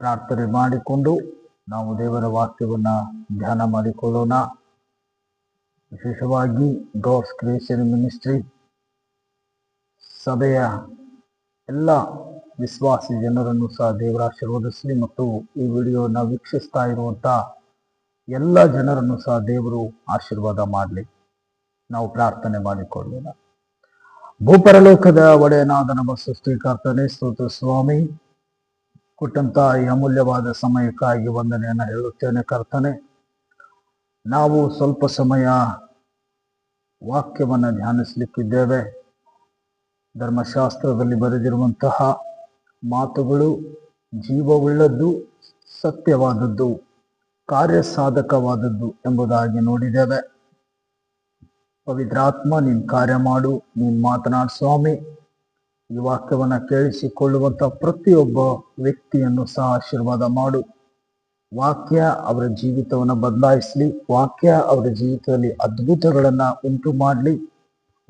ಪ್ರಾರ್ಥನೆ ಮಾಡಿಕೊಂಡು ನಾವು ದೇವರ ವಾಕ್ಯವನ್ನು ಧ್ಯಾನ ಮಾಡಿಕೊಳ್ಳೋಣ. ವಿಶೇಷವಾಗಿ ಗಾಡ್ಸ್ ಕ್ರಿಯೇಷನ್ ಮಿನಿಸ್ಟ್ರಿ ಸಭೆಯ ಎಲ್ಲ ವಿಶ್ವಾಸಿ ಜನರನ್ನು ಸಹ ದೇವರ ಆಶೀರ್ವದಿಸಲಿ ಮತ್ತು ಈ ವಿಡಿಯೋನ ವೀಕ್ಷಿಸ್ತಾ ಇರುವಂಥ ಎಲ್ಲ ಜನರನ್ನು ಸಹ ದೇವರು ಆಶೀರ್ವಾದ ಮಾಡಲಿ. ನಾವು ಪ್ರಾರ್ಥನೆ ಮಾಡಿಕೊಳ್ಳೋಣ. ಭೂಪರಲೋಕದ ಒಡೆಯನಾದ ನಮ್ಮ ಸೃಷ್ಟಿಕರ್ತನೇ ಸ್ತೋತ್ರ ಸ್ವಾಮಿ. ಕೊಟ್ಟಂತ ಈ ಅಮೂಲ್ಯವಾದ ಸಮಯಕ್ಕಾಗಿ ವಂದನೆಯನ್ನು ಹೇಳುತ್ತೇನೆ ಕರ್ತನೆ. ನಾವು ಸ್ವಲ್ಪ ಸಮಯ ವಾಕ್ಯವನ್ನು ಧ್ಯಾನಿಸಲಿಕ್ಕಿದ್ದೇವೆ. ಧರ್ಮಶಾಸ್ತ್ರದಲ್ಲಿ ಬರೆದಿರುವಂತಹ ಮಾತುಗಳು ಜೀವವುಳ್ಳದ್ದು ಸತ್ಯವಾದದ್ದು, ಕಾರ್ಯಸಾಧಕವಾದದ್ದು ಎಂಬುದಾಗಿ ನೋಡಿದ್ದೇವೆ. ಪವಿತ್ರಾತ್ಮ, ನೀನ್ ಕಾರ್ಯ ಮಾಡು, ನೀನ್ ಮಾತನಾಡು ಸ್ವಾಮಿ. ಈ ವಾಕ್ಯವನ್ನು ಕೇಳಿಸಿಕೊಳ್ಳುವಂತ ಪ್ರತಿಯೊಬ್ಬ ವ್ಯಕ್ತಿಯನ್ನು ಸಹ ಆಶೀರ್ವಾದ ಮಾಡು. ವಾಕ್ಯ ಅವರ ಜೀವಿತವನ್ನು ಬದಲಾಯಿಸಲಿ, ವಾಕ್ಯ ಅವರ ಜೀವಿತದಲ್ಲಿ ಅದ್ಭುತಗಳನ್ನು ಉಂಟು ಮಾಡಲಿ.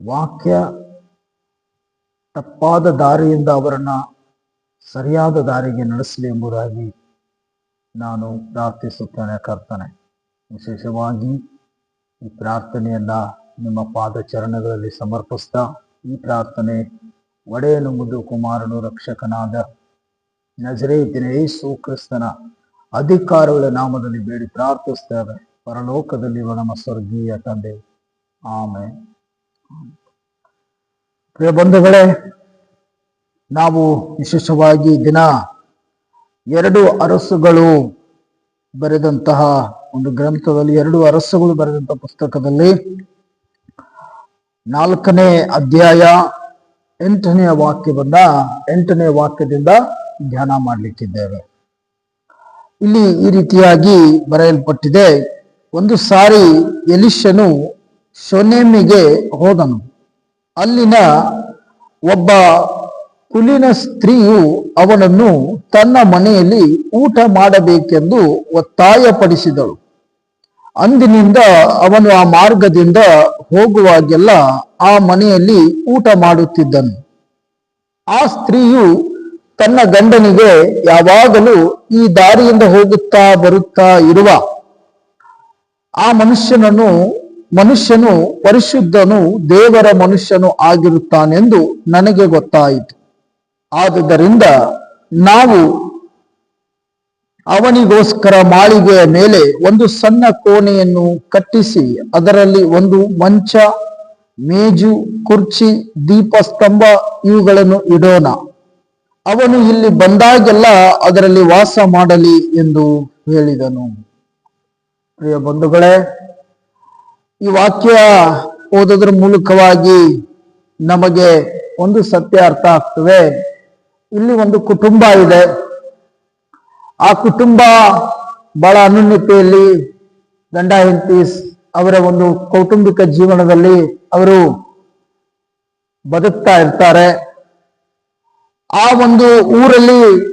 ವಾಕ್ಯ ತಪ್ಪಾದ ದಾರಿಯಿಂದ ಅವರನ್ನು ಸರಿಯಾದ ದಾರಿಗೆ ನಡೆಸಲಿ ಎಂಬುದಾಗಿ ನಾನು ಪ್ರಾರ್ಥಿಸುತ್ತೇನೆ, ಕರ್ತನೆ. ವಿಶೇಷವಾಗಿ ಈ ಪ್ರಾರ್ಥನೆಯನ್ನ ನಿಮ್ಮ ಪಾದಚರಣಗಳಲ್ಲಿ ಸಮರ್ಪಿಸ್ತಾ ಈ ಪ್ರಾರ್ಥನೆ ಒಡೆಯನು ಮುದ್ದು ಕುಮಾರನು ರಕ್ಷಕನಾದ ನಜರೇತಿನ ಯೇಸು ಕ್ರಿಸ್ತನ ಅಧಿಕಾರಗಳ ನಾಮದಲ್ಲಿ ಬೇಡಿ ಪ್ರಾರ್ಥಿಸ್ತೇವೆ ಪರಲೋಕದಲ್ಲಿರುವ ನಮ್ಮ ಸ್ವರ್ಗೀಯ ತಂದೆ. ಆಮೆ ಪ್ರಿಯ ಬಂಧುಗಳೇ, ನಾವು ವಿಶೇಷವಾಗಿ ದಿನ ಎರಡು ಅರಸುಗಳು ಬರೆದಂತಹ ಒಂದು ಗ್ರಂಥದಲ್ಲಿ, ಎರಡು ಅರಸುಗಳು ಬರೆದಂತಹ ಪುಸ್ತಕದಲ್ಲಿ ನಾಲ್ಕನೇ ಅಧ್ಯಾಯ ಎಂಟನೆಯ ವಾಕ್ಯವನ್ನ ಎಂಟನೇ ವಾಕ್ಯದಿಂದ ಧ್ಯಾನ ಮಾಡಲಿಕ್ಕಿದ್ದೇವೆ. ಇಲ್ಲಿ ಈ ರೀತಿಯಾಗಿ ಬರೆಯಲ್ಪಟ್ಟಿದೆ, ಒಂದು ಸಾರಿ ಎಲಿಶನು ಶೊನೆಮಿಗೆ ಹೋದನು. ಅಲ್ಲಿನ ಒಬ್ಬ ಕುಲಿನ ಸ್ತ್ರೀಯು ಅವನನ್ನು ತನ್ನ ಮನೆಯಲ್ಲಿ ಊಟ ಮಾಡಬೇಕೆಂದು ಒತ್ತಾಯಪಡಿಸಿದಳು. ಅಂದಿನಿಂದ ಅವನು ಆ ಮಾರ್ಗದಿಂದ ಹೋಗುವಾಗೆಲ್ಲ ಆ ಮನೆಯಲ್ಲಿ ಊಟ ಮಾಡುತ್ತಿದ್ದನು. ಆ ಸ್ತ್ರೀಯು ತನ್ನ ಗಂಡನಿಗೆ, ಯಾವಾಗಲೂ ಈ ದಾರಿಯಿಂದ ಹೋಗುತ್ತಾ ಬರುತ್ತಾ ಇರುವ ಆ ಮನುಷ್ಯನನ್ನು, ಮನುಷ್ಯನು ಪರಿಶುದ್ಧನು, ದೇವರ ಮನುಷ್ಯನು ಆಗಿರುತ್ತಾನೆಂದು ನನಗೆ ಗೊತ್ತಾಯಿತು. ಆದುದರಿಂದ ನಾವು ಅವನಿಗೋಸ್ಕರ ಮಾಳಿಗೆಯ ಮೇಲೆ ಒಂದು ಸಣ್ಣ ಕೋಣೆಯನ್ನು ಕಟ್ಟಿಸಿ, ಅದರಲ್ಲಿ ಒಂದು ಮಂಚ, ಮೇಜು, ಕುರ್ಚಿ, ದೀಪಸ್ತಂಭ ಇವುಗಳನ್ನು ಇಡೋಣ. ಅವನು ಇಲ್ಲಿ ಬಂದಾಗೆಲ್ಲ ಅದರಲ್ಲಿ ವಾಸ ಮಾಡಲಿ ಎಂದು ಹೇಳಿದನು. ಪ್ರಿಯ ಬಂಧುಗಳೇ, ಈ ವಾಕ್ಯ ಓದೋದ್ರ ಮೂಲಕವಾಗಿ ನಮಗೆ ಒಂದು ಸತ್ಯ ಅರ್ಥ ಆಗ್ತದೆ. ಇಲ್ಲಿ ಒಂದು ಕುಟುಂಬ ಇದೆ. ಆ ಕುಟುಂಬ ಬಹಳ ಅನುನ್ಯತೆಯಲ್ಲಿ ಗಂಡ ಹೆಂಡತಿ ಅವರ ಒಂದು ಕೌಟುಂಬಿಕ ಜೀವನದಲ್ಲಿ ಅವರು ಬದುಕ್ತಾ ಇರ್ತಾರೆ. ಆ ಒಂದು ಊರಲ್ಲಿ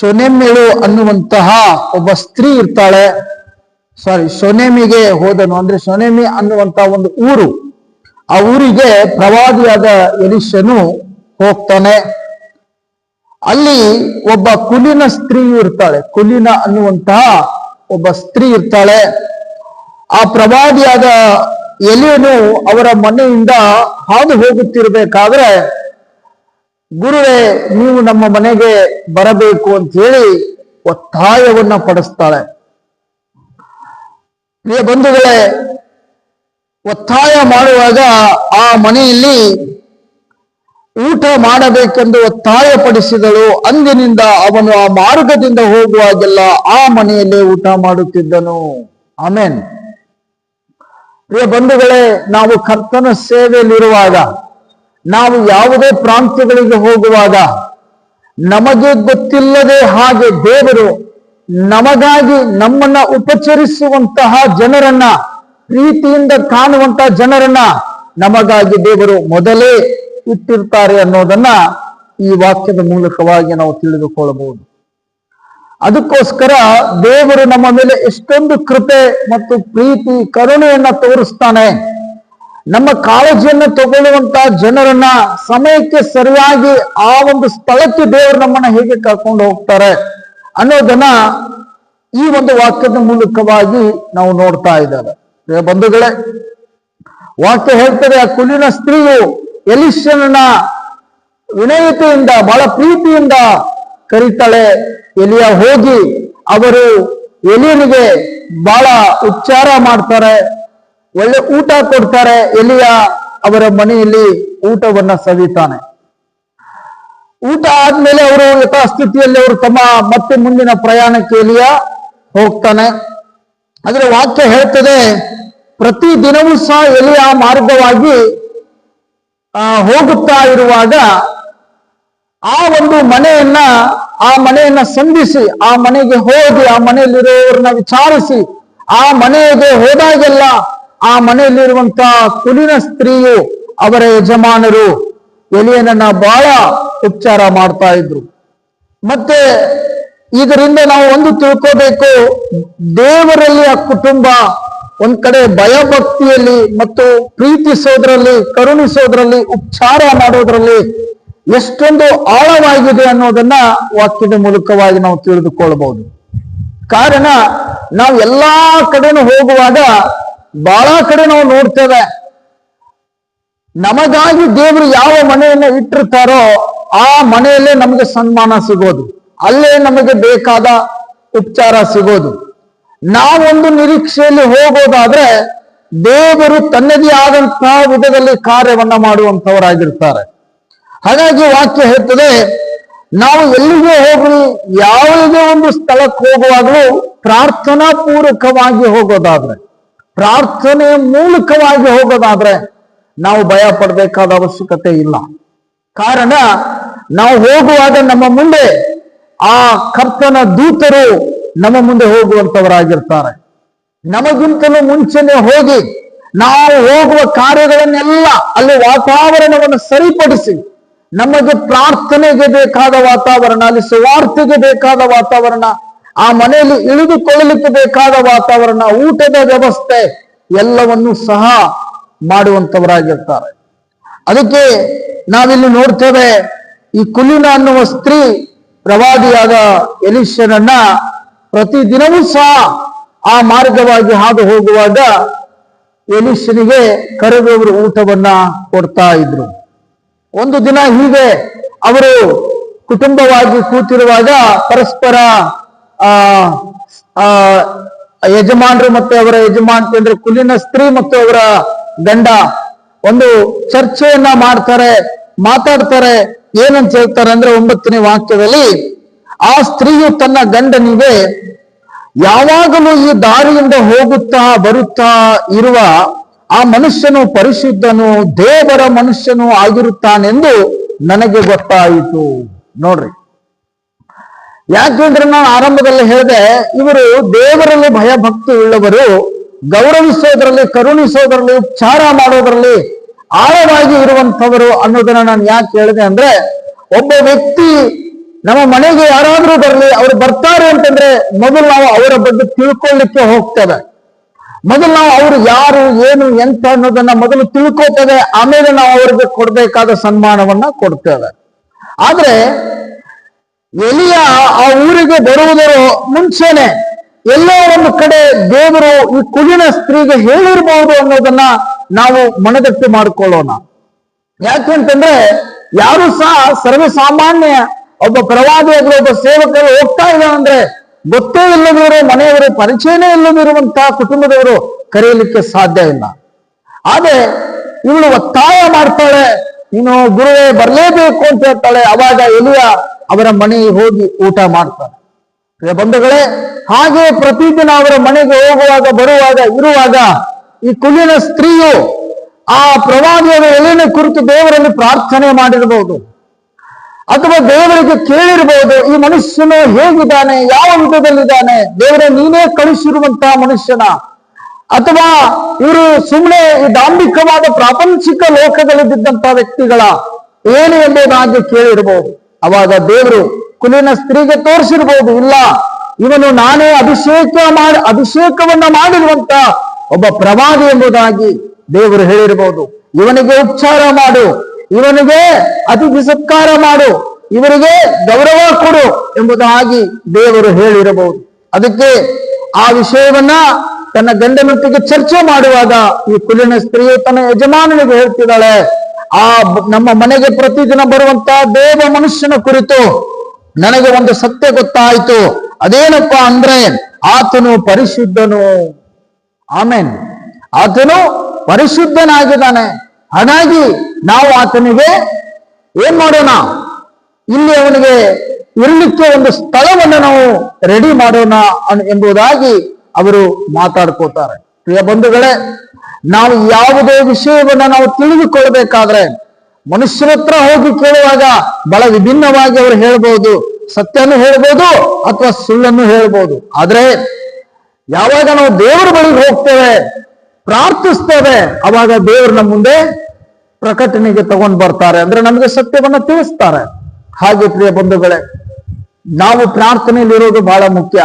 ಶೊನೆಮ್ಮೆಳು ಅನ್ನುವಂತಹ ಒಬ್ಬ ಸ್ತ್ರೀ ಇರ್ತಾಳೆ. ಸಾರಿ ಸೊನೆಮಿಗೆ ಹೋದನು. ಅಂದ್ರೆ ಸೊನೆಮಿ ಅನ್ನುವಂತಹ ಒಂದು ಊರು. ಆ ಊರಿಗೆ ಪ್ರವಾದಿಯಾದ ಎಲಿಶನು ಹೋಗ್ತಾನೆ. ಅಲ್ಲಿ ಒಬ್ಬ ಕುಲಿನ ಸ್ತ್ರೀಯು ಇರ್ತಾಳೆ. ಕುಲಿನ ಅನ್ನುವಂತಹ ಒಬ್ಬ ಸ್ತ್ರೀ ಇರ್ತಾಳೆ. ಆ ಪ್ರವಾದಿಯಾದ ಎಲಿಯನು ಅವರ ಮನೆಯಿಂದ ಹಾದು ಹೋಗುತ್ತಿರಬೇಕಾದ್ರೆ, ಗುರುವೇ, ನೀವು ನಮ್ಮ ಮನೆಗೆ ಬರಬೇಕು ಅಂತ ಹೇಳಿ ಒತ್ತಾಯವನ್ನ ಪಡಿಸ್ತಾಳೆ. ಬಂಧುಗಳೇ, ಒತ್ತಾಯ ಮಾಡುವಾಗ ಆ ಮನೆಯಲ್ಲಿ ಊಟ ಮಾಡಬೇಕೆಂದು ಒತ್ತಾಯಪಡಿಸಿದಳು. ಅಂದಿನಿಂದ ಅವನು ಆ ಮಾರ್ಗದಿಂದ ಹೋಗುವಾಗೆಲ್ಲ ಆ ಮನೆಯಲ್ಲೇ ಊಟ ಮಾಡುತ್ತಿದ್ದನು. ಆಮೇನ್. ಪ್ರಿಯ ಬಂಧುಗಳೇ, ನಾವು ಕರ್ತನ ಸೇವೆಯಲ್ಲಿರುವಾಗ, ನಾವು ಯಾವುದೇ ಪ್ರಾಂತ್ಯಗಳಿಗೆ ಹೋಗುವಾಗ, ನಮಗೆ ಗೊತ್ತಿಲ್ಲದೆ ಹಾಗೆ ದೇವರು ನಮಗಾಗಿ ನಮ್ಮನ್ನ ಉಪಚರಿಸುವಂತಹ ಜನರನ್ನ, ಪ್ರೀತಿಯಿಂದ ಕಾಣುವಂತಹ ಜನರನ್ನ, ನಮಗಾಗಿ ದೇವರು ಮೊದಲೇ ಇಟ್ಟಿರ್ತಾರೆ ಅನ್ನೋದನ್ನ ಈ ವಾಕ್ಯದ ಮೂಲಕವಾಗಿ ನಾವು ತಿಳಿದುಕೊಳ್ಳಬಹುದು. ಅದಕ್ಕೋಸ್ಕರ ದೇವರು ನಮ್ಮ ಮೇಲೆ ಎಷ್ಟೊಂದು ಕೃಪೆ ಮತ್ತು ಪ್ರೀತಿ, ಕರುಣೆಯನ್ನ ತೋರಿಸ್ತಾನೆ. ನಮ್ಮ ಕಾಳಜಿಯನ್ನು ತಗೊಳ್ಳುವಂತಹ ಜನರನ್ನ ಸಮಯಕ್ಕೆ ಸರಿಯಾಗಿ ಆ ಒಂದು ಸ್ಥಳಕ್ಕೆ ದೇವರು ನಮ್ಮನ್ನ ಹೇಗೆ ಕರ್ಕೊಂಡು ಹೋಗ್ತಾರೆ ಅನ್ನೋದನ್ನ ಈ ಒಂದು ವಾಕ್ಯದ ಮೂಲಕವಾಗಿ ನಾವು ನೋಡ್ತಾ ಇದ್ದಾರೆ ಬಂಧುಗಳೇ, ವಾಕ್ಯ ಹೇಳ್ತದೆ, ಆ ಕುಲಿನ ಸ್ತ್ರೀಯು ಎಲಿಶನನ್ನ ವಿನಯತೆಯಿಂದ, ಬಹಳ ಪ್ರೀತಿಯಿಂದ ಕರೀತಾಳೆ. ಎಲಿಯ ಹೋಗಿ ಅವರು ಎಲಿಯನಿಗೆ ಬಹಳ ಉಚ್ಚಾರ ಮಾಡ್ತಾರೆ. ಒಳ್ಳೆ ಊಟ ಕೊಡ್ತಾರೆ. ಎಲಿಯ ಅವರ ಮನೆಯಲ್ಲಿ ಊಟವನ್ನ ಸವಿತಾನೆ. ಊಟ ಆದ್ಮೇಲೆ ಅವರು ಯಥಾಸ್ಥಿತಿಯಲ್ಲಿ ಅವರು ತಮ್ಮ ಮತ್ತೆ ಮುಂದಿನ ಪ್ರಯಾಣಕ್ಕೆ ಎಲಿಯ ಹೋಗ್ತಾನೆ. ಅದರ ವಾಕ್ಯ ಹೇಳ್ತದೆ ಪ್ರತಿ ದಿನವೂ ಸಹ ಎಲಿಯ ಮಾರ್ಗವಾಗಿ ಹೋಗುತ್ತಾ ಇರುವಾಗ ಆ ಒಂದು ಮನೆಯನ್ನ, ಆ ಮನೆಯನ್ನ ಸಂಧಿಸಿ, ಆ ಮನೆಗೆ ಹೋಗಿ, ಆ ಮನೆಯಲ್ಲಿರೋರನ್ನ ವಿಚಾರಿಸಿ, ಆ ಮನೆಗೆ ಹೋದಾಗೆಲ್ಲ ಆ ಮನೆಯಲ್ಲಿರುವಂತ ಕುಲಿನ ಸ್ತ್ರೀಯು ಅವರ ಯಜಮಾನರು ಎಲಿಯನನ್ನ ಬಹಳ ಉಪಚಾರ ಮಾಡ್ತಾ ಇದ್ರು. ಮತ್ತೆ ಇದರಿಂದ ನಾವು ಒಂದು ತಿಳ್ಕೋಬೇಕು, ದೇವರಲ್ಲಿ ಆ ಕುಟುಂಬ ಒಂದ್ ಕಡೆ ಭಯಭಕ್ತಿಯಲ್ಲಿ ಮತ್ತು ಪ್ರೀತಿಸೋದ್ರಲ್ಲಿ, ಕರುಣಿಸೋದ್ರಲ್ಲಿ ಉಪಚಾರ ಮಾಡೋದ್ರಲ್ಲಿ ಎಷ್ಟೊಂದು ಆಳವಾಗಿದೆ ಅನ್ನೋದನ್ನ ವಾಕ್ಯದ ಮೂಲಕವಾಗಿ ನಾವು ತಿಳಿದುಕೊಳ್ಳಬಹುದು ಕಾರಣ, ನಾವು ಎಲ್ಲಾ ಕಡೆನೂ ಹೋಗುವಾಗ ಬಹಳ ಕಡೆ ನಾವು ನೋಡ್ತೇವೆ. ನಮಗಾಗಿ ದೇವರು ಯಾವ ಮನೆಯನ್ನು ಇಟ್ಟಿರ್ತಾರೋ ಆ ಮನೆಯಲ್ಲೇ ನಮಗೆ ಸನ್ಮಾನ ಸಿಗೋದು. ಅಲ್ಲೇ ನಮಗೆ ಬೇಕಾದ ಉಪಚಾರ ಸಿಗೋದು. ನಾವೊಂದು ನಿರೀಕ್ಷೆಯಲ್ಲಿ ಹೋಗೋದಾದ್ರೆ ದೇವರು ತನ್ನದೇ ಆದಂತಹ ವಿಧದಲ್ಲಿ ಕಾರ್ಯವನ್ನ ಮಾಡುವಂತವರಾಗಿರ್ತಾರೆ ಹಾಗಾಗಿ ವಾಕ್ಯ ಹೇಳ್ತದೆ, ನಾವು ಎಲ್ಲಿಗೆ ಹೋಗಲಿ ಯಾವುದೇ ಒಂದು ಸ್ಥಳಕ್ಕೆ ಹೋಗುವಾಗಲೂ ಪ್ರಾರ್ಥನಾ ಪೂರ್ವಕವಾಗಿ ಹೋಗೋದಾದ್ರೆ ಪ್ರಾರ್ಥನೆಯ ಮೂಲಕವಾಗಿ ಹೋಗೋದಾದ್ರೆ ನಾವು ಭಯ ಪಡಬೇಕಾದ ಅವಶ್ಯಕತೆ ಇಲ್ಲ. ಕಾರಣ, ನಾವು ಹೋಗುವಾಗ ನಮ್ಮ ಮುಂದೆ ಆ ಕರ್ತನ ದೂತರು ನಮ್ಮ ಮುಂದೆ ಹೋಗುವಂತವರಾಗಿರ್ತಾರೆ ನಮಗಿಂತಲೂ ಮುಂಚೆನೆ ಹೋಗಿ ನಾವು ಹೋಗುವ ಕಾರ್ಯಗಳನ್ನೆಲ್ಲ ಅಲ್ಲಿ ವಾತಾವರಣವನ್ನು ಸರಿಪಡಿಸಿ ನಮಗೆ ಪ್ರಾರ್ಥನೆಗೆ ಬೇಕಾದ ವಾತಾವರಣ, ಅಲ್ಲಿ ಸುವಾರ್ತೆಗೆ ಬೇಕಾದ ವಾತಾವರಣ, ಆ ಮನೆಯಲ್ಲಿ ಇಳಿದುಕೊಳ್ಳಲಿಕ್ಕೆ ಬೇಕಾದ ವಾತಾವರಣ, ಊಟದ ವ್ಯವಸ್ಥೆ ಎಲ್ಲವನ್ನೂ ಸಹ ಮಾಡುವಂತವರಾಗಿರ್ತಾರೆ ಅದಕ್ಕೆ ನಾವಿಲ್ಲಿ ನೋಡ್ತೇವೆ ಈ ಕುಲಿನ ಅನ್ನುವ ಸ್ತ್ರೀ ಪ್ರವಾದಿಯಾದ ಎಲಿಶನನ್ನ ಪ್ರತಿದಿನವೂ ಸಹ ಆ ಮಾರ್ಗವಾಗಿ ಹಾದು ಹೋಗುವಾಗ ಎಲಿಶನಿಗೆ ಕರೆದವರು ಊಟವನ್ನ ಕೊಡ್ತಾ ಇದ್ರು. ಒಂದು ದಿನ ಹೀಗೆ ಅವರು ಕುಟುಂಬವಾಗಿ ಕೂತಿರುವಾಗ ಪರಸ್ಪರ ಆ, ಯಜಮಾನರು ಮತ್ತೆ ಅವರ ಯಜಮಾನ್ ಅಂದ್ರೆ ಕುಲಿನ ಸ್ತ್ರೀ ಮತ್ತು ಅವರ ಗಂಡ ಒಂದು ಚರ್ಚೆಯನ್ನ ಮಾಡ್ತಾರೆ, ಮಾತಾಡ್ತಾರೆ, ಏನಂತ ಹೇಳ್ತಾರೆ ಅಂದ್ರೆ ಒಂಬತ್ತನೇ ವಾಕ್ಯದಲ್ಲಿ ಆ ಸ್ತ್ರೀಯು ತನ್ನ ಗಂಡನಿಗೆ, ಯಾವಾಗಲೂ ಈ ದಾರಿಯಿಂದ ಹೋಗುತ್ತಾ ಬರುತ್ತಾ ಇರುವ ಆ ಮನುಷ್ಯನು ಪರಿಶುದ್ಧನು, ದೇವರ ಮನುಷ್ಯನು ಆಗಿರುತ್ತಾನೆಂದು ನನಗೆ ಗೊತ್ತಾಯಿತು. ನೋಡ್ರಿ. ಯಾಕೆಂದ್ರೆ ನಾನು ಆರಂಭದಲ್ಲಿ ಹೇಳಿದೆ, ಇವರು ದೇವರಲ್ಲಿ ಭಯಭಕ್ತಿ ಉಳ್ಳವರು ಗೌರವಿಸೋದ್ರಲ್ಲಿ, ಕರುಣಿಸೋದ್ರಲ್ಲಿ ಉಪಚಾರ ಮಾಡೋದ್ರಲ್ಲಿ ಆಳವಾಗಿ ಇರುವಂತವರು ಅನ್ನೋದನ್ನ ನಾನು ಯಾಕೆ ಹೇಳಿದೆ ಅಂದ್ರೆ, ಒಬ್ಬ ವ್ಯಕ್ತಿ ನಮ್ಮ ಮನೆಗೆ ಯಾರಾದ್ರೂ ಬರಲಿ, ಅವ್ರು ಬರ್ತಾರೆ ಅಂತಂದ್ರೆ ಮೊದಲು ನಾವು ಅವರ ಬಗ್ಗೆ ತಿಳ್ಕೊಳ್ಳಿಕ್ಕೆ ಹೋಗ್ತೇವೆ. ಮೊದಲು ನಾವು ಅವರು ಯಾರು, ಏನು, ಎಂತ ಅನ್ನೋದನ್ನ ಮೊದಲು ತಿಳ್ಕೊತೇವೆ ಆಮೇಲೆ ನಾವು ಅವರಿಗೆ ಕೊಡಬೇಕಾದ ಸನ್ಮಾನವನ್ನ ಕೊಡ್ತೇವೆ. ಆದ್ರೆ, ಎಲಿಯ ಆ ಊರಿಗೆ ಬರುವುದರ ಮುಂಚೆನೆ ಎಲ್ಲೋ ಒಂದು ಕಡೆ ದೇವರು ಈ ಕುಲಿನ ಸ್ತ್ರೀಗೆ ಹೇಳಿರ್ಬಹುದು ಅನ್ನೋದನ್ನ ನಾವು ಮನದಟ್ಟು ಮಾಡಿಕೊಳ್ಳೋಣ. ಯಾಕೆಂತಂದ್ರೆ ಯಾರು ಸಹ ಸರ್ವೇ ಸಾಮಾನ್ಯ ಒಬ್ಬ ಪ್ರವಾದಿಯಾಗಲಿ ಒಬ್ಬ ಸೇವಕರು ಹೋಗ್ತಾ ಇಲ್ಲ ಅಂದ್ರೆ ಗೊತ್ತೇ ಇಲ್ಲದಿರೋ ಮನೆಯವರು, ಪರಿಚಯನೇ ಇಲ್ಲದಿರುವಂತಹ ಕುಟುಂಬದವರು ಕರೆಯಲಿಕ್ಕೆ ಸಾಧ್ಯ ಇಲ್ಲ. ಆದ್ರೆ ಇವಳು ಒತ್ತಾಯ ಮಾಡ್ತಾಳೆ, ನೀನು ಗುರುವೇ ಬರಲೇಬೇಕು ಅಂತ ಹೇಳ್ತಾಳೆ. ಅವಾಗ ಎಲಿಯ ಅವರ ಮನೆಗೆ ಹೋಗಿ ಊಟ ಪ್ರಿಯ ಬಂಧುಗಳೇ, ಹಾಗೆ ಪ್ರತಿದಿನ ಅವರ ಮನೆಗೆ ಹೋಗುವಾಗ, ಬರುವಾಗ, ಇರುವಾಗ ಈ ಕುಲಿನ ಸ್ತ್ರೀಯು ಆ ಪ್ರವಾದಿಯ ಎಲೆನ ಕುರಿತು ದೇವರಲ್ಲಿ ಪ್ರಾರ್ಥನೆ ಮಾಡಿರಬಹುದು. ಅಥವಾ ದೇವರಿಗೆ ಕೇಳಿರಬಹುದು ಈ ಮನುಷ್ಯನು ಹೇಗಿದ್ದಾನೆ, ಯಾವ ವಿಧದಲ್ಲಿದ್ದಾನೆ ದೇವರ ನೀನೇ ಕಳಿಸಿರುವಂತಹ ಮನುಷ್ಯನ? ಅಥವಾ ಇವರು ಸುಮ್ಮನೆ ಈ ದಾಂಭಿಕವಾದ ಪ್ರಾಪಂಚಿಕ ಲೋಕದಲ್ಲಿದ್ದಂತಹ ವ್ಯಕ್ತಿಗಳ ಏನು ಎಂಬುದಾಗಿ ಕೇಳಿರಬಹುದು ಅವಾಗ ದೇವರು ಕುಲಿನ ಸ್ತ್ರೀಗೆ ತೋರಿಸಿರ್ಬೋದು, ಇಲ್ಲ, ಇವನು ನಾನೇ ಅಭಿಷೇಕ ಮಾಡಿ, ಅಭಿಷೇಕವನ್ನ ಮಾಡಿರುವಂತ ಒಬ್ಬ ಪ್ರವಾದಿ ಎಂಬುದಾಗಿ ದೇವರು ಹೇಳಿರಬಹುದು ಇವನಿಗೆ ಉಪಚಾರ ಮಾಡು. ಇವನಿಗೆ ಅತಿಥಿ ಸತ್ಕಾರ ಮಾಡು, ಇವರಿಗೆ ಗೌರವ ಕೊಡು ಎಂಬುದಾಗಿ ದೇವರು ಹೇಳಿರಬಹುದು. ಅದಕ್ಕೆ ಆ ವಿಷಯವನ್ನ ತನ್ನ ಗಂಡನೊಟ್ಟಿಗೆ ಚರ್ಚೆ ಮಾಡುವಾಗ ಈ ಕುಲಿನ ಸ್ತ್ರೀಯು ತನ್ನ ಯಜಮಾನನಿಗೆ ಹೇಳ್ತಿದ್ದಾಳೆ, ಆ ನಮ್ಮ ಮನೆಗೆ ಪ್ರತಿದಿನ ಬರುವಂತ ದೇವ ಮನುಷ್ಯನ ಕುರಿತು ನನಗೆ ಒಂದು ಸತ್ಯ ಗೊತ್ತಾಯಿತು. ಅದೇನಪ್ಪ ಅಂದ್ರೆ ಆತನು ಪರಿಶುದ್ಧನು. ಆಮೇನ್. ಆತನು ಪರಿಶುದ್ಧನಾಗಿದ್ದಾನೆ. ಹಾಗಾಗಿ ನಾವು ಆತನಿಗೆ ಏನ್ ಮಾಡೋಣ? ಇಲ್ಲಿ ಅವನಿಗೆ ಇರಲಿಕ್ಕೆ ಒಂದು ಸ್ಥಳವನ್ನು ನಾವು ರೆಡಿ ಮಾಡೋಣ ಎಂಬುದಾಗಿ ಅವರು ಮಾತಾಡ್ಕೋತಾರೆ. ಪ್ರಿಯ ಬಂಧುಗಳೇ, ನಾವು ಯಾವುದೇ ವಿಷಯವನ್ನು ನಾವು ತಿಳಿದುಕೊಳ್ಬೇಕಾದ್ರೆ ಮನುಷ್ಯರ ಹತ್ರ ಹೋಗಿ ಕೇಳುವಾಗ ಬಹಳ ವಿಭಿನ್ನವಾಗಿ ಅವರು ಹೇಳ್ಬೋದು. ಸತ್ಯನೂ ಹೇಳ್ಬೋದು ಅಥವಾ ಸುಳ್ಳನ್ನು ಹೇಳ್ಬೋದು. ಆದ್ರೆ ಯಾವಾಗ ನಾವು ದೇವರ ಬಳಿಗೆ ಹೋಗ್ತೇವೆ ಪ್ರಾರ್ಥಿಸ್ತೇವೆ. ಅವಾಗ ದೇವರು ನಮ್ಮ ಮುಂದೆ ಪ್ರಕಟಣೆಗೆ ತಗೊಂಡ್ ಬರ್ತಾರೆ. ಅಂದ್ರೆ ನಮಗೆ ಸತ್ಯವನ್ನ ತಿಳಿಸ್ತಾರೆ. ಹಾಗೆ ಪ್ರಿಯ ಬಂಧುಗಳೇ, ನಾವು ಪ್ರಾರ್ಥನೆಯಲ್ಲಿ ಇರೋದು ಬಹಳ ಮುಖ್ಯ.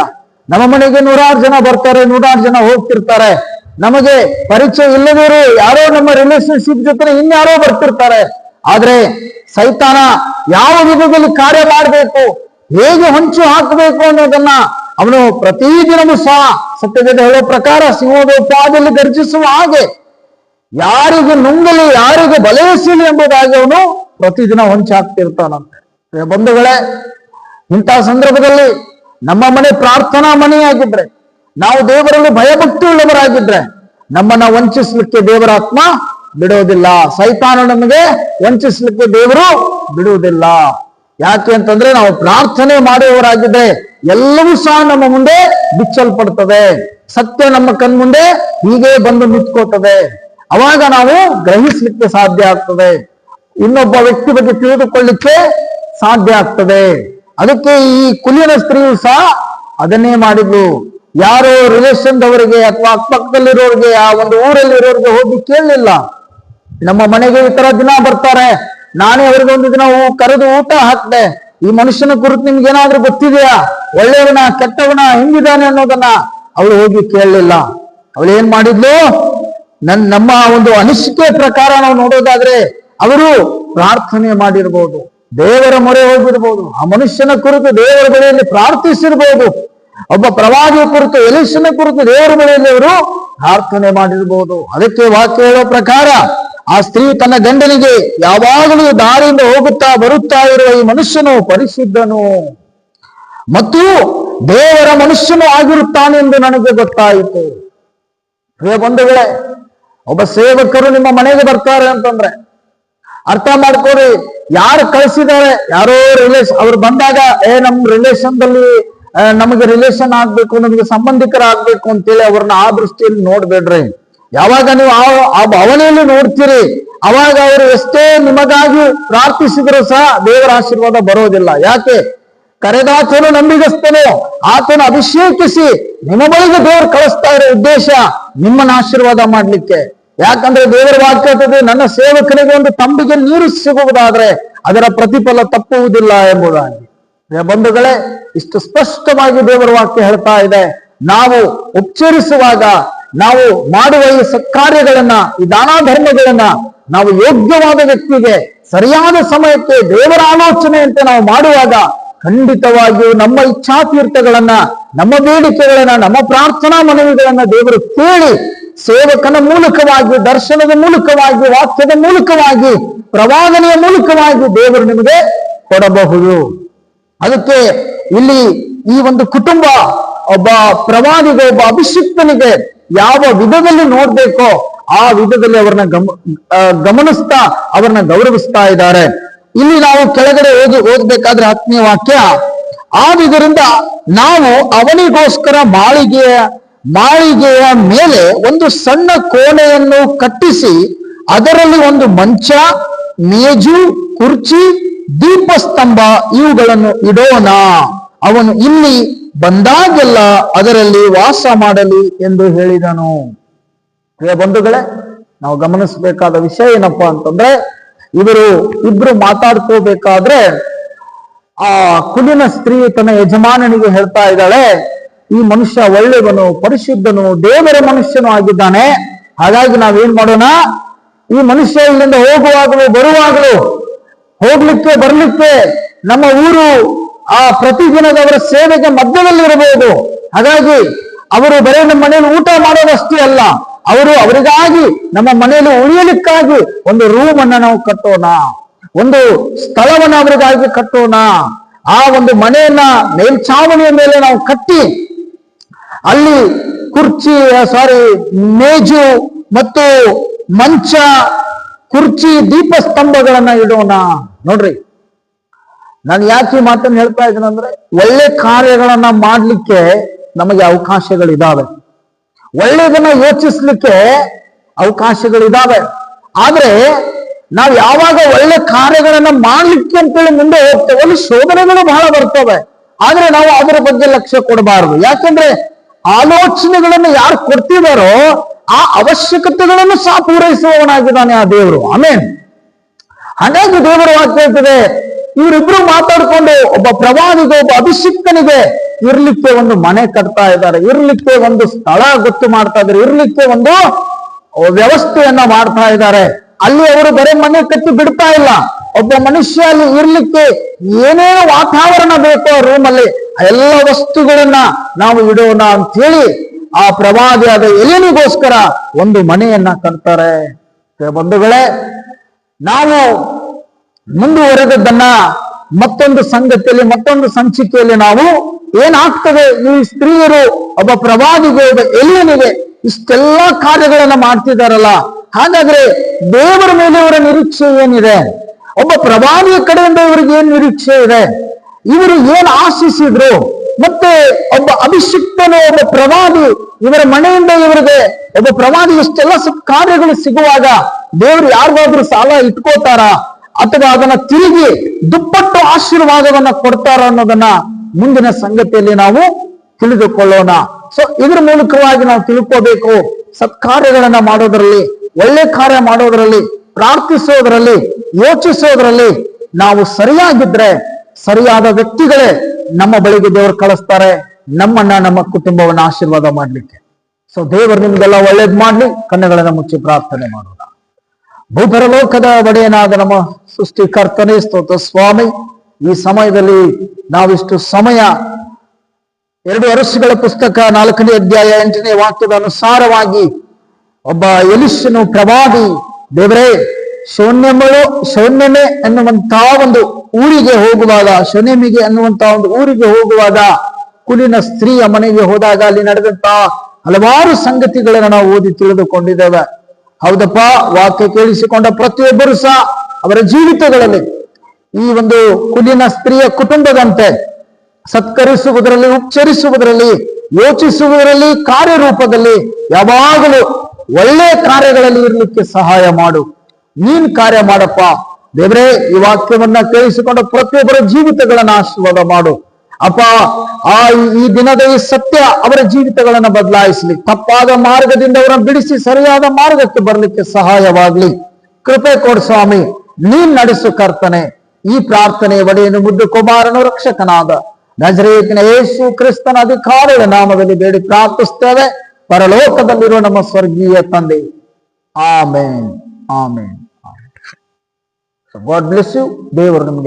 ನಮ್ಮ ಮನೆಗೆ ನೂರಾರು ಜನ ಬರ್ತಾರೆ, ನೂರಾರು ಜನ ಹೋಗ್ತಿರ್ತಾರೆ. ನಮಗೆ ಪರಿಚಯ ಇಲ್ಲದಿರು ಯಾರೋ ನಮ್ಮ ರಿಲೇಶನ್ಶಿಪ್ ಜೊತೆ ಇನ್ಯಾರೋ ಬರ್ತಿರ್ತಾರೆ. ಆದ್ರೆ ಸೈತಾನ ಯಾವ ವಿಧದಲ್ಲಿ ಕಾರ್ಯ ಮಾಡಬೇಕು, ಹೇಗೆ ಹೊಂಚು ಹಾಕಬೇಕು ಅನ್ನೋದನ್ನ ಅವನು ಪ್ರತಿದಿನವೂ ಸಹ ಸತ್ಯವೇದ ಹೇಳೋ ಪ್ರಕಾರ ಸಿಂಹದ ಪಾದಲ್ಲಿ ಗರ್ಜಿಸುವ ಹಾಗೆ ಯಾರಿಗೂ ನುಂಗಲಿ, ಯಾರಿಗೂ ಬಲಯಿಸಲಿ ಎಂಬುದಾಗಿ ಅವನು ಪ್ರತಿದಿನ ಹೊಂಚಾಕ್ತಿರ್ತಾನಂತೆ. ಬಂಧುಗಳೇ ಇಂತಹ ಸಂದರ್ಭದಲ್ಲಿ ನಮ್ಮ ಮನೆ ಪ್ರಾರ್ಥನಾ ಮನೆಯಾಗಿದ್ರೆ, ನಾವು ದೇವರಲ್ಲಿ ಭಯಭಕ್ತಿ ಉಳ್ಳವರಾಗಿದ್ರೆ ನಮ್ಮನ್ನ ವಂಚಿಸ್ಲಿಕ್ಕೆ ದೇವರ ಆತ್ಮ ಬಿಡೋದಿಲ್ಲ ಸೈತಾನ ನಮಗೆ ವಂಚಿಸ್ಲಿಕ್ಕೆ ದೇವರು ಬಿಡುವುದಿಲ್ಲ. ಯಾಕೆ ಅಂತಂದ್ರೆ ನಾವು ಪ್ರಾರ್ಥನೆ ಮಾಡುವವರಾಗಿದ್ರೆ ಎಲ್ಲವೂ ಸಹ ನಮ್ಮ ಮುಂದೆ ಬಿಚ್ಚಲ್ಪಡ್ತದೆ. ಸತ್ಯ ನಮ್ಮ ಕಣ್ಮುಂದೆ ಹೀಗೆ ಬಂದು ನಿಂತ್ಕೋತದೆ ಅವಾಗ ನಾವು ಗ್ರಹಿಸ್ಲಿಕ್ಕೆ ಸಾಧ್ಯ ಆಗ್ತದೆ. ಇನ್ನೊಬ್ಬ ವ್ಯಕ್ತಿ ಬಗ್ಗೆ ತಿಳಿದುಕೊಳ್ಳಿಕ್ಕೆ ಸಾಧ್ಯ ಆಗ್ತದೆ. ಅದಕ್ಕೆ ಈ ಕುಲಿನ ಸ್ತ್ರೀಯು ಸಹ ಅದನ್ನೇ ಮಾಡಿದ್ಲು. ಯಾರೋ ರಿಲೇಷನ್ ದವರಿಗೆ ಅಥವಾ ಅಕ್ಕಪಕ್ಕದಲ್ಲಿರೋರಿಗೆ, ಆ ಒಂದು ಊರಲ್ಲಿರೋರಿಗೆ ಹೋಗಿ ಕೇಳಲಿಲ್ಲ. ನಮ್ಮ ಮನೆಗೆ ಈ ತರ ದಿನ ಬರ್ತಾರೆ. ನಾನೇ ಅವ್ರಿಗೆ ಒಂದು ದಿನ ಕರೆದು ಊಟ ಹಾಕ್ದೆ. ಈ ಮನುಷ್ಯನ ಕುರಿತು ನಿಮ್ಗೆ ಏನಾದ್ರೂ ಗೊತ್ತಿದೆಯಾ? ಒಳ್ಳೆಯವನ, ಕೆಟ್ಟವನ ಹೆಂಗಿದಾನೆ ಅನ್ನೋದನ್ನ ಅವಳು ಹೋಗಿ ಕೇಳಲಿಲ್ಲ. ಅವಳು ಏನ್ ಮಾಡಿದ್ಲು? ನನ್, ನಮ್ಮ ಒಂದು ಅನಿಸಿಕೆ ಪ್ರಕಾರ ನಾವು ನೋಡೋದಾದ್ರೆ ಅವರು ಪ್ರಾರ್ಥನೆ ಮಾಡಿರ್ಬೋದು. ದೇವರ ಮೊರೆ ಹೋಗಿರ್ಬೋದು. ಆ ಮನುಷ್ಯನ ಕುರಿತು ದೇವರ ಬಳಿಯಲ್ಲಿ ಪ್ರಾರ್ಥಿಸಿರ್ಬೋದು. ಒಬ್ಬ ಪ್ರವಾದಿಯ ಕುರಿತು ಎಲಿಶನ ಕುರಿತು ದೇವರ ಬಳಿಯಲ್ಲಿ ಅವರು ಪ್ರಾರ್ಥನೆ ಮಾಡಿರ್ಬೋದು. ಅದಕ್ಕೆ ವಾಕ್ಯ ಹೇಳೋ ಪ್ರಕಾರ ಆ ಸ್ತ್ರೀ ತನ್ನ ಗಂಡನಿಗೆ ಯಾವಾಗಲೂ ದಾರಿಯಿಂದ ಹೋಗುತ್ತಾ ಬರುತ್ತಾ ಇರುವ ಈ ಮನುಷ್ಯನು ಪರಿಶುದ್ಧನು. ಮತ್ತು ದೇವರ ಮನುಷ್ಯನು ಆಗಿರುತ್ತಾನೆ ಎಂದು ನನಗೆ ಗೊತ್ತಾಯಿತು. ಪ್ರಿಯ ಬಂಧುಗಳೇ, ಒಬ್ಬ ಸೇವಕರು ನಿಮ್ಮ ಮನೆಗೆ ಬರ್ತಾರೆ ಅಂತಂದ್ರೆ ಅರ್ಥ ಮಾಡ್ಕೊಡಿ ಯಾರು ಕಳಿಸಿದ್ದಾರೆ, ಯಾರೋ ರಿಲೇಷನ್ ಅವ್ರು ಬಂದಾಗ, ಏ, ನಮ್ ರಿಲೇಷನ್ದಲ್ಲಿ ನಮಗೆ ರಿಲೇಷನ್ ಆಗ್ಬೇಕು, ನಮಗೆ ಸಂಬಂಧಿಕರಾಗ್ಬೇಕು ಅಂತೇಳಿ ಅವ್ರನ್ನ ಆ ದೃಷ್ಟಿಯಲ್ಲಿ ನೋಡ್ಬೇಡ್ರಿ. ಯಾವಾಗ ನೀವು ಆ ಆ ಭಾವನೆಯಲ್ಲಿ ನೋಡ್ತೀರಿ, ಅವಾಗ ಅವರು ಎಷ್ಟೇ ನಿಮಗಾಗಿ ಪ್ರಾರ್ಥಿಸಿದ್ರು ಸಹ ದೇವರ ಆಶೀರ್ವಾದ ಬರೋದಿಲ್ಲ. ಯಾಕೆ? ಕರೆದಾತನು ನಂಬಿಗಸ್ತನು, ಆತನು ಅಭಿಷೇಕಿಸಿ ನಿಮ್ಮ ಬಳಿಗೆ ದೇವರು ಕಳಿಸ್ತಾ ಇರೋ ಉದ್ದೇಶ ನಿಮ್ಮನ್ನ ಆಶೀರ್ವಾದ ಮಾಡ್ಲಿಕ್ಕೆ. ಯಾಕಂದ್ರೆ ದೇವರ ವಾಕ್ಯ ನನ್ನ ಸೇವಕನಿಗೆ ಒಂದು ತಂಬಿಗೆ ನೀರು ಸಿಗುವುದಾದ್ರೆ ಅದರ ಪ್ರತಿಫಲ ತಪ್ಪುವುದಿಲ್ಲ ಎಂಬುದಾಗಿ. ಬಂಧುಗಳೇ, ಇಷ್ಟು ಸ್ಪಷ್ಟವಾಗಿ ದೇವರ ವಾಕ್ಯ ಹೇಳ್ತಾ ಇದೆ. ನಾವು ಉಚ್ಚರಿಸುವಾಗ ನಾವು ಮಾಡುವ ಈ ಸತ್ಕಾರ್ಯಗಳನ್ನ ಈ ದಾನ ಧರ್ಮಗಳನ್ನ ನಾವು ಯೋಗ್ಯವಾದ ವ್ಯಕ್ತಿಗೆ ಸರಿಯಾದ ಸಮಯಕ್ಕೆ ದೇವರ ಆಲೋಚನೆಯಂತೆ ನಾವು ಮಾಡುವಾಗ ಖಂಡಿತವಾಗಿಯೂ ನಮ್ಮ ಇಚ್ಛಾ ತೀರ್ಥಗಳನ್ನ ನಮ್ಮ ಬೇಡಿಕೆಗಳನ್ನ, ನಮ್ಮ ಪ್ರಾರ್ಥನಾ ಮನವಿಗಳನ್ನ ದೇವರು ಕೇಳಿ ಸೇವಕನ ಮೂಲಕವಾಗಿ, ದರ್ಶನದ ಮೂಲಕವಾಗಿ, ವಾಕ್ಯದ ಮೂಲಕವಾಗಿ, ಪ್ರವಾದನೆಯ ಮೂಲಕವಾಗಿ ದೇವರು ನಿಮಗೆ ಕೊಡಬಹುದು. ಅದಕ್ಕೆ ಇಲ್ಲಿ ಈ ಒಂದು ಕುಟುಂಬ, ಒಬ್ಬ ಪ್ರವಾದಿಗೆ, ಒಬ್ಬ ಅಭಿಷಿಕ್ತನಿಗೆ ಯಾವ ವಿಧದಲ್ಲಿ ನೋಡ್ಬೇಕೋ ಆ ವಿಧದಲ್ಲಿ ಅವರನ್ನ ಗಮ ಗಮನಿಸ್ತಾ ಅವರನ್ನ ಗೌರವಿಸ್ತಾ ಇದ್ದಾರೆ. ಇಲ್ಲಿ ನಾವು ಕೆಳಗಡೆ ಓದಿ, ಓದ್ಬೇಕಾದ್ರೆ ಆತ್ಮೀಯ ವಾಕ್ಯ, ಆದುದರಿಂದ ನಾವು ಅವನಿಗೋಸ್ಕರ ಮಾಳಿಗೆಯ ಮಾಳಿಗೆಯ ಮೇಲೆ ಒಂದು ಸಣ್ಣ ಕೋಣೆಯನ್ನು ಕಟ್ಟಿಸಿ, ಅದರಲ್ಲಿ ಒಂದು ಮಂಚ, ಮೇಜು, ಕುರ್ಚಿ, ದೀಪಸ್ತಂಭ ಇವುಗಳನ್ನು ಇಡೋಣ. ಅವನು ಇಲ್ಲಿ ಬಂದಾಗೆಲ್ಲ ಅದರಲ್ಲಿ ವಾಸ ಮಾಡಲಿ ಎಂದು ಹೇಳಿದನು. ಪ್ರಿಯ ಬಂಧುಗಳೇ, ನಾವು ಗಮನಿಸಬೇಕಾದ ವಿಷಯ ಏನಪ್ಪಾ ಅಂತಂದ್ರೆ, ಇವರು ಇಬ್ರು ಮಾತಾಡ್ಕೋಬೇಕಾದ್ರೆ ಆ ಕುಲಿನ ಸ್ತ್ರೀ ತನ್ನ ಯಜಮಾನನಿಗೆ ಹೇಳ್ತಾ ಇದ್ದಾಳೆ, ಈ ಮನುಷ್ಯ ಒಳ್ಳೆಯವನು, ಪರಿಶುದ್ಧನು, ದೇವರ ಮನುಷ್ಯನು ಆಗಿದ್ದಾನೆ. ಹಾಗಾಗಿ ನಾವೇನ್ ಮಾಡೋಣ? ಈ ಮನುಷ್ಯ ಇಲ್ಲಿಂದ ಹೋಗುವಾಗಲೂ, ಬರುವಾಗಲೂ ಹೋಗ್ಲಿಕ್ಕೆ, ಬರ್ಲಿಕ್ಕೆ ನಮ್ಮ ಊರು ಆ ಪ್ರತಿದಿನದವರ ಸೇವೆಗೆ ಮಧ್ಯದಲ್ಲಿರಬಹುದು. ಹಾಗಾಗಿ ಅವರು ಬರೀ ನಮ್ಮ ಮನೆಯಲ್ಲಿ ಊಟ ಮಾಡೋದಷ್ಟೇ ಅಲ್ಲ, ಅವರು ಅವರಿಗಾಗಿ ನಮ್ಮ ಮನೆಯಲ್ಲಿ ಉಳಿಯಲಿಕ್ಕಾಗಿ ಒಂದು ರೂಮ್ ಅನ್ನ ನಾವು ಕಟ್ಟೋಣ, ಒಂದು ಸ್ಥಳವನ್ನ ಅವರಿಗಾಗಿ ಕಟ್ಟೋಣ. ಆ ಒಂದು ಮನೆಯನ್ನ ಮೇಲ್ಛಾವಣಿಯ ಮೇಲೆ ನಾವು ಕಟ್ಟಿ, ಅಲ್ಲಿ ಕುರ್ಚಿ ಸಾರಿ ಮೇಜು ಮತ್ತು ಮಂಚ, ಕುರ್ಚಿ ದೀಪ ಸ್ತಂಭಗಳನ್ನ ಇಡೋಣ. ನೋಡ್ರಿ ನಾನು ಯಾಕೆ ಈ ಮಾತನ್ನು ಹೇಳ್ತಾ ಇದ್ದೀನಿ ಅಂದ್ರೆ ಒಳ್ಳೆ ಕಾರ್ಯಗಳನ್ನ ಮಾಡ್ಲಿಕ್ಕೆ ನಮಗೆ ಅವಕಾಶಗಳಿದಾವೆ. ಒಳ್ಳೆಯದನ್ನ ಯೋಚಿಸ್ಲಿಕ್ಕೆ ಅವಕಾಶಗಳಿದಾವೆ. ಆದ್ರೆ ನಾವು ಯಾವಾಗ ಒಳ್ಳೆ ಕಾರ್ಯಗಳನ್ನ ಮಾಡ್ಲಿಕ್ಕೆ ಅಂತೇಳಿ ಮುಂದೆ ಹೋಗ್ತೇವೆ ಅಲ್ಲಿ ಶೋಧನೆಗಳು ಬಹಳ ಬರ್ತವೆ. ಆದ್ರೆ ನಾವು ಅದರ ಬಗ್ಗೆ ಲಕ್ಷ್ಯ ಕೊಡಬಾರದು. ಯಾಕಂದ್ರೆ ಆಲೋಚನೆಗಳನ್ನು ಯಾರು ಕೊಡ್ತಿದಾರೋ ಆ ಅವಶ್ಯಕತೆಗಳನ್ನು ಸಹ ಪೂರೈಸುವವನಾಗಿದ್ದಾನೆ ಆ ದೇವರು. ಆಮೇನ್. ಹಾಗಾಗಿ ದೇವರು ವಾಕ್ಯ ಹೇಳ್ತದೆ ಇವರಿಬ್ರು ಮಾತಾಡ್ಕೊಂಡು ಒಬ್ಬ ಪ್ರವಾದಿಗೆ, ಒಬ್ಬ ಅಭಿಷಿಕ್ತನಿಗೆ ಇರ್ಲಿಕ್ಕೆ ಒಂದು ಮನೆ ಕಟ್ತಾ ಇದ್ದಾರೆ. ಇರ್ಲಿಕ್ಕೆ ಒಂದು ಸ್ಥಳ ಗೊತ್ತು ಮಾಡ್ತಾ ಇದ್ದಾರೆ. ಇರ್ಲಿಕ್ಕೆ ಒಂದು ವ್ಯವಸ್ಥೆಯನ್ನ ಮಾಡ್ತಾ ಇದ್ದಾರೆ. ಅಲ್ಲಿ ಅವರು ಬರೀ ಮನೆ ಕಟ್ಟಿ ಬಿಡ್ತಾ ಇಲ್ಲ. ಒಬ್ಬ ಮನುಷ್ಯ ಅಲ್ಲಿ ಇರ್ಲಿಕ್ಕೆ ಏನೇನು ವಾತಾವರಣ ಬೇಕೋ ರೂಮ್ ಅಲ್ಲಿ ಎಲ್ಲ ವಸ್ತುಗಳನ್ನ ನಾವು ಇಡೋಣ ಅಂತ ಹೇಳಿ ಆ ಪ್ರವಾದಿಯಾದ ಎಲಿನಿಗೋಸ್ಕರ ಒಂದು ಮನೆಯನ್ನ ಕಟ್ತಾರೆ. ಬಂಧುಗಳೇ, ನಾವು ಮುಂದುವರೆದದ್ದನ್ನ ಮತ್ತೊಂದು ಸಂಗತಿಯಲ್ಲಿ, ಮತ್ತೊಂದು ಸಂಚಿಕೆಯಲ್ಲಿ ನಾವು ಏನಾಗ್ತದೆ? ಈ ಸ್ತ್ರೀಯರು, ಒಬ್ಬ ಪ್ರವಾದಿಗೆ, ಒಬ್ಬ ಎಲಿಯನಿಗೆ ಇಷ್ಟೆಲ್ಲ ಕಾರ್ಯಗಳನ್ನ ಮಾಡ್ತಿದಾರಲ್ಲ. ಹಾಗಾದ್ರೆ ದೇವರ ಮೇಲೆ ಅವರ ನಿರೀಕ್ಷೆ ಏನಿದೆ? ಒಬ್ಬ ಪ್ರವಾದಿಯ ಕಡೆಯಿಂದ ಇವರಿಗೆ ಏನ್ ನಿರೀಕ್ಷೆ ಇದೆ? ಇವರು ಏನ್ ಆಶಿಸಿದ್ರು? ಮತ್ತೆ ಒಬ್ಬ ಅಭಿಷಿಕ್ತನು, ಒಬ್ಬ ಪ್ರವಾದಿ ಇವರ ಮನೆಯಿಂದ ಇವರಿಗೆ ಒಬ್ಬ ಪ್ರವಾದಿ ಇಷ್ಟೆಲ್ಲ ಕಾರ್ಯಗಳು ಸಿಗುವಾಗ ದೇವರು ಯಾರಿಗಾದ್ರೂ ಸಾಲ ಇಟ್ಕೋತಾರ? ಅಥವಾ ಅದನ್ನ ತಿರುಗಿ ದುಪ್ಪಟ್ಟು ಆಶೀರ್ವಾದವನ್ನ ಕೊಡ್ತಾರ ಅನ್ನೋದನ್ನ ಮುಂದಿನ ಸಂಗತಿಯಲ್ಲಿ ನಾವು ತಿಳಿದುಕೊಳ್ಳೋಣ. ಸೊ ಇದ್ರ ಮೂಲಕವಾಗಿ ನಾವು ತಿಳ್ಕೋಬೇಕು. ಸತ್ಕಾರ್ಯಗಳನ್ನ ಮಾಡೋದ್ರಲ್ಲಿ, ಒಳ್ಳೆ ಕಾರ್ಯ ಮಾಡೋದ್ರಲ್ಲಿ, ಪ್ರಾರ್ಥಿಸೋದ್ರಲ್ಲಿ, ಯೋಚಿಸೋದ್ರಲ್ಲಿ ನಾವು ಸರಿಯಾಗಿದ್ರೆ ಸರಿಯಾದ ವ್ಯಕ್ತಿಗಳೇ ನಮ್ಮ ಬಳಿಗೆ ದೇವರು ಕಳಿಸ್ತಾರೆ. ನಮ್ಮನ್ನ ನಮ್ಮ ಕುಟುಂಬವನ್ನ ಆಶೀರ್ವಾದ ಮಾಡ್ಲಿಕ್ಕೆ. ಸೊ ದೇವರು ನಿಮ್ಗೆಲ್ಲ ಒಳ್ಳೇದ್ ಮಾಡ್ಲಿ, ಕಣ್ಣುಗಳನ್ನ ಮುಚ್ಚಿ ಪ್ರಾರ್ಥನೆ ಮಾಡೋಣ ಭೂಪರಲೋಕದ ಒಡೆಯನಾದ ನಮ್ಮ ಸೃಷ್ಟಿಕರ್ತನೇ ಸ್ತೋತ್ರ ಸ್ವಾಮಿ. ಈ ಸಮಯದಲ್ಲಿ ನಾವಿಷ್ಟು ಸಮಯ, ಎರಡು ವರ್ಷಗಳ ಪುಸ್ತಕ, ನಾಲ್ಕನೇ ಅಧ್ಯಾಯ, ಎಂಟನೇ ವಾಕ್ಯದ ಅನುಸಾರವಾಗಿ ಒಬ್ಬ ಎಲಿಶನು ಪ್ರವಾದಿ, ದೇವರೇ, ಶೌನ್ಯಮಳು, ಶೌನ್ಯಮೆ ಎನ್ನುವಂತಹ ಒಂದು ಊರಿಗೆ ಹೋಗುವಾಗ, ಶೌನ್ಯಮಿಗೆ ಅನ್ನುವಂತಹ ಒಂದು ಊರಿಗೆ ಹೋಗುವಾಗ ಕುಲಿನ ಸ್ತ್ರೀಯ ಮನೆಗೆ ಹೋದಾಗ ಅಲ್ಲಿ ನಡೆದಂತಹ ಹಲವಾರು ಸಂಗತಿಗಳನ್ನು ನಾವು ಓದಿ ತಿಳಿದುಕೊಂಡಿದ್ದೇವೆ. ಹೌದಪ್ಪ, ವಾಕ್ಯ ಕೇಳಿಸಿಕೊಂಡ ಪ್ರತಿಯೊಬ್ಬರು ಸಹ ಅವರ ಜೀವಿತಗಳಲ್ಲಿ ಈ ಒಂದು ಕುಲಿನ ಸ್ತ್ರೀಯ ಕುಟುಂಬದಂತೆ ಸತ್ಕರಿಸುವುದರಲ್ಲಿ, ಉಚ್ಚರಿಸುವುದರಲ್ಲಿ, ಯೋಚಿಸುವುದರಲ್ಲಿ, ಕಾರ್ಯರೂಪದಲ್ಲಿ ಯಾವಾಗಲೂ ಒಳ್ಳೆಯ ಕಾರ್ಯಗಳಲ್ಲಿ ಇರಲಿಕ್ಕೆ ಸಹಾಯ ಮಾಡು. ನೀನ್ ಕಾರ್ಯ ಮಾಡಪ್ಪ. ದೇವರೇ, ಈ ವಾಕ್ಯವನ್ನ ಕೇಳಿಸಿಕೊಂಡ ಪ್ರತಿಯೊಬ್ಬರ ಜೀವಿತಗಳನ್ನ ಆಶೀರ್ವಾದ ಮಾಡು. ಅಪ್ಪ, ಆ ಈ- ದಿನದ ಈ ಸತ್ಯ ಅವರ ಜೀವಿತಗಳನ್ನು ಬದಲಾಯಿಸಲಿ. ತಪ್ಪಾದ ಮಾರ್ಗದಿಂದ ಅವರನ್ನು ಬಿಡಿಸಿ ಸರಿಯಾದ ಮಾರ್ಗಕ್ಕೆ ಬರಲಿಕ್ಕೆ ಸಹಾಯವಾಗ್ಲಿ. ಕೃಪೆ ಕೊಡು ಸ್ವಾಮಿ. ನೀನ್ ನಡೆಸು ಕರ್ತನೆ. ಈ ಪ್ರಾರ್ಥನೆ ಒಡೆಯನು ಮುದ್ದು ಕುಮಾರನು ರಕ್ಷಕನಾದ ನಜರೇತಿನ ಯೇಸು ಕ್ರಿಸ್ತನ ಅಧಿಕಾರಿಗಳ ನಾಮದಲ್ಲಿ ಬೇಡಿ ಪ್ರಾರ್ಥಿಸ್ತೇವೆ ಪರಲೋಕದಲ್ಲಿರುವ ನಮ್ಮ ಸ್ವರ್ಗೀಯ ತಂದೆ. Amen. Amen. God bless you ದೇವರು ನಮಗೆ